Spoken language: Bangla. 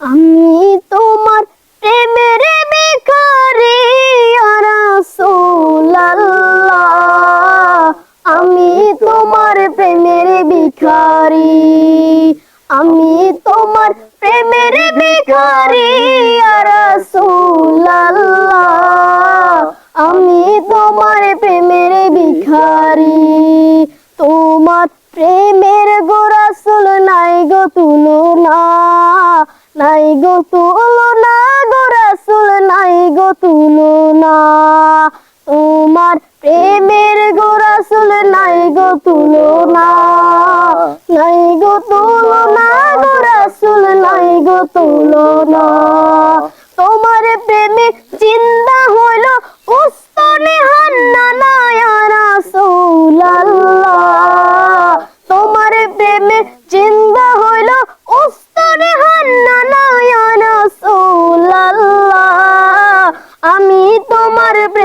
আমি তোমার প্রেমের বেকারি আমি তোমার প্রেমের ভিখারি। আমি তোমার প্রেমের ভিখারি আমি তোমার প্রেমের ভিখারি। তোমার প্রেমের গোরাসুল নাই গো তুলনা। গো তুলনা গোরাসুল নাই গো তুলনা তোমার প্রেমের গোরাসুল নাই গো তুলনা নাই গো তুলনা গোরাসুল নাই গো তুলনা তোমার প্রেমে চিন্তা হইল উস্তনে হান্না নায়া রাসূলুল্লাহ। তোমার প্রেমে চিন্তা